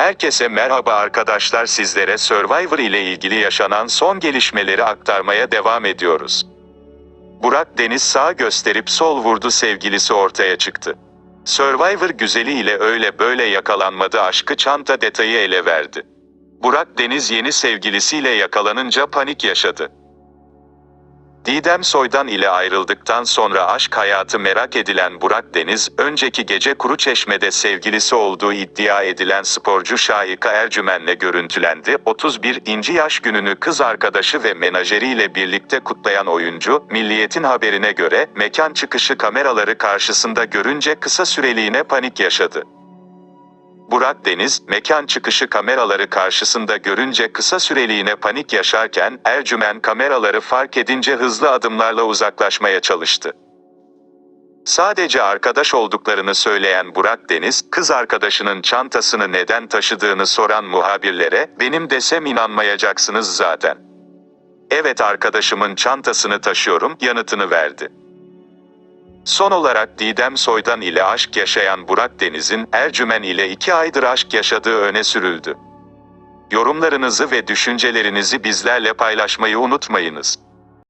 Herkese merhaba arkadaşlar sizlere Survivor ile ilgili yaşanan son gelişmeleri aktarmaya devam ediyoruz. Burak Deniz sağ gösterip sol vurdu sevgilisi ortaya çıktı. Survivor güzeli ile öyle böyle yakalanmadı aşkı çanta detayı ele verdi. Burak Deniz yeni sevgilisiyle yakalanınca panik yaşadı. Didem Soydan ile ayrıldıktan sonra aşk hayatı merak edilen Burak Deniz, önceki gece Kuruçeşme'de sevgilisi olduğu iddia edilen sporcu Şahika Ercümen'le görüntülendi. 31. inci yaş gününü kız arkadaşı ve menajeriyle birlikte kutlayan oyuncu, Milliyet'in haberine göre, mekan çıkışı kameraları karşısında görünce kısa süreliğine panik yaşadı. Burak Deniz, mekan çıkışı kameraları karşısında görünce kısa süreliğine panik yaşarken, Ercümen kameraları fark edince hızlı adımlarla uzaklaşmaya çalıştı. Sadece arkadaş olduklarını söyleyen Burak Deniz, kız arkadaşının çantasını neden taşıdığını soran muhabirlere, benim desem inanmayacaksınız zaten. Evet arkadaşımın çantasını taşıyorum yanıtını verdi. Son olarak Didem Soydan ile aşk yaşayan Burak Deniz'in Ercümen ile iki aydır aşk yaşadığı öne sürüldü. Yorumlarınızı ve düşüncelerinizi bizlerle paylaşmayı unutmayınız.